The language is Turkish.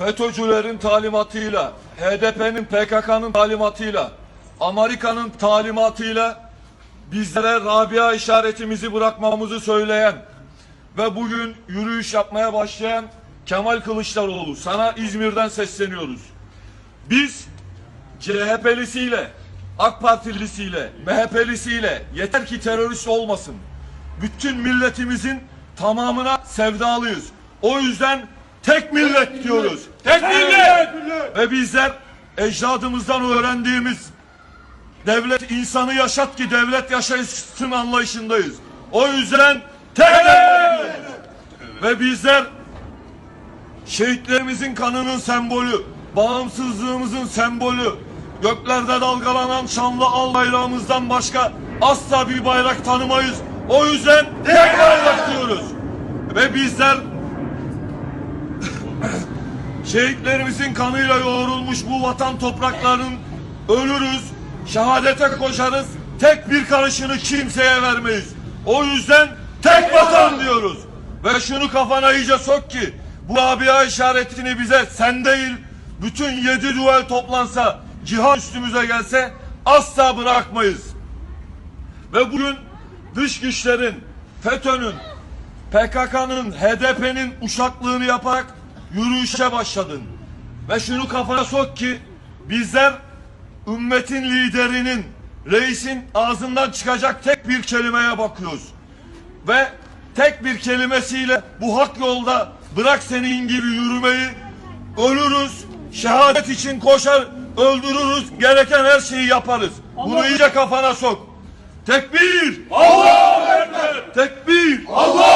FETÖ'cülerin talimatıyla, HDP'nin PKK'nın talimatıyla, Amerika'nın talimatıyla bizlere Rabia işaretimizi bırakmamızı söyleyen ve bugün yürüyüş yapmaya başlayan Kemal Kılıçdaroğlu sana İzmir'den sesleniyoruz. Biz CHP'lisiyle, AK Partilisiyle, MHP'lisiyle yeter ki terörist olmasın. Bütün milletimizin tamamına sevdalıyız. O yüzden tek millet diyoruz. Tek millet! Ve bizler ecdadımızdan öğrendiğimiz devlet insanı yaşat ki devlet yaşasın anlayışındayız. O yüzden tek millet! Ve bizler şehitlerimizin kanının sembolü, bağımsızlığımızın sembolü, göklerde dalgalanan şanlı al bayrağımızdan başka asla bir bayrak tanımayız. O yüzden tek bayrak diyoruz. Ve bizler şehitlerimizin kanıyla yoğrulmuş bu vatan topraklarının ölürüz, şehadete koşarız, tek bir karışını kimseye vermeyiz. O yüzden tek vatan diyoruz. Ve şunu kafana iyice sok ki bu Rabia işaretini bize sen değil bütün yedi duel toplansa cihan üstümüze gelse asla bırakmayız. Ve bugün dış güçlerin, FETÖ'nün, PKK'nın, HDP'nin uşaklığını yaparak yürüyüşe başladın. Ve şunu kafana sok ki bizler ümmetin liderinin, reisin ağzından çıkacak tek bir kelimeye bakıyoruz. Ve tek bir kelimesiyle bu hak yolda bırak senin gibi yürümeyi ölürüz, şehadet için koşar, öldürürüz, gereken her şeyi yaparız. Bunu iyice kafana sok. Tekbir! Ekber! Tekbir! Allah